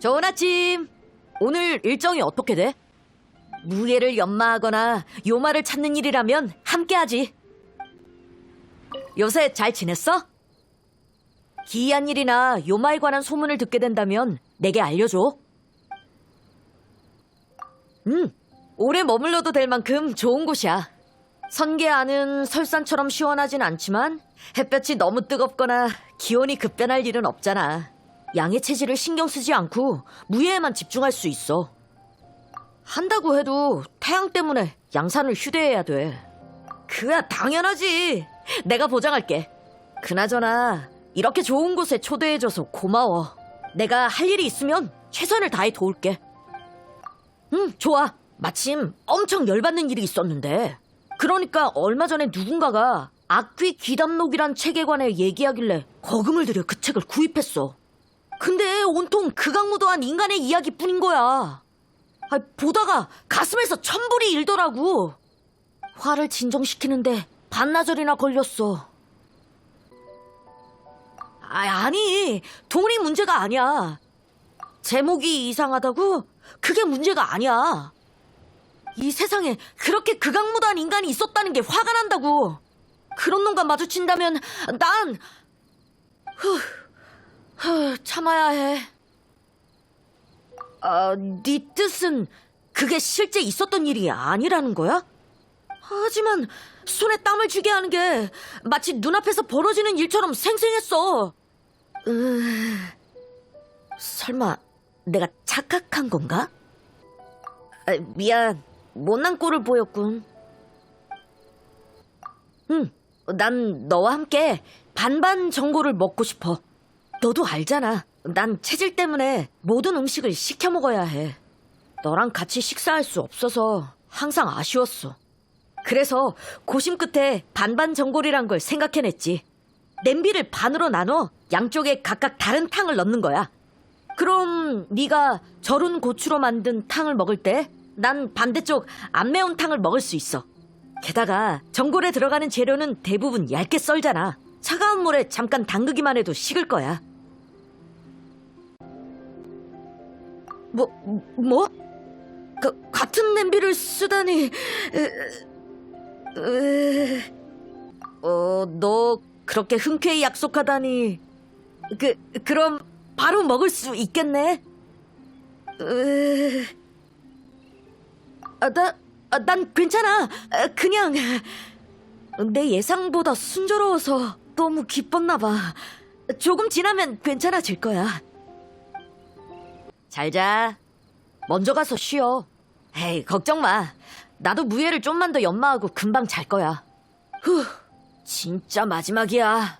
좋은 아침. 오늘 일정이 어떻게 돼? 무예를 연마하거나 요마를 찾는 일이라면 함께하지. 요새 잘 지냈어? 기이한 일이나 요마에 관한 소문을 듣게 된다면 내게 알려줘. 음, 오래 머물러도 될 만큼 좋은 곳이야. 선계 안은 설산처럼 시원하진 않지만 햇볕이 너무 뜨겁거나 기온이 급변할 일은 없잖아. 양의 체질을 신경 쓰지 않고 무예에만 집중할 수 있어. 한다고 해도 태양 때문에 양산을 휴대해야 돼. 그야 당연하지. 내가 보장할게. 그나저나 이렇게 좋은 곳에 초대해줘서 고마워. 내가 할 일이 있으면 최선을 다해 도울게. 응, 좋아. 마침 엄청 열받는 일이 있었는데. 그러니까 얼마 전에 누군가가 악귀 귀담록이란 책에 관해 얘기하길래 거금을 들여 그 책을 구입했어. 근데 온통 극악무도한 인간의 이야기뿐인 거야. 아, 보다가 가슴에서 천불이 일더라고. 화를 진정시키는데 반나절이나 걸렸어. 아, 아니, 돈이 문제가 아니야. 제목이 이상하다고? 그게 문제가 아니야. 이 세상에 그렇게 극악무도한 인간이 있었다는 게 화가 난다고. 그런 놈과 마주친다면 난 후, 후, 참아야 해. 아, 네 뜻은 그게 실제 있었던 일이 아니라는 거야? 하지만 손에 땀을 쥐게 하는 게 마치 눈앞에서 벌어지는 일처럼 생생했어. 으... 설마 내가 착각한 건가? 아, 미안, 못난 꼴을 보였군. 응, 난 너와 함께 반반 정보를 먹고 싶어. 너도 알잖아. 난 체질 때문에 모든 음식을 시켜 먹어야 해. 너랑 같이 식사할 수 없어서 항상 아쉬웠어. 그래서 고심 끝에 반반 전골이란 걸 생각해냈지. 냄비를 반으로 나눠 양쪽에 각각 다른 탕을 넣는 거야. 그럼 네가 절은 고추로 만든 탕을 먹을 때 난 반대쪽 안 매운 탕을 먹을 수 있어. 게다가 전골에 들어가는 재료는 대부분 얇게 썰잖아. 차가운 물에 잠깐 담그기만 해도 식을 거야. 뭐, 뭐? 그, 같은 냄비를 쓰다니. 으, 으, 어, 너 그렇게 흔쾌히 약속하다니. 그, 그럼 바로 먹을 수 있겠네? 으, 아, 나, 아, 난 괜찮아. 아, 그냥 내 예상보다 순조로워서 너무 기뻤나 봐. 조금 지나면 괜찮아질 거야. 잘 자. 먼저 가서 쉬어. 에이, 걱정 마. 나도 무예를 좀만 더 연마하고 금방 잘 거야. 후, 진짜 마지막이야.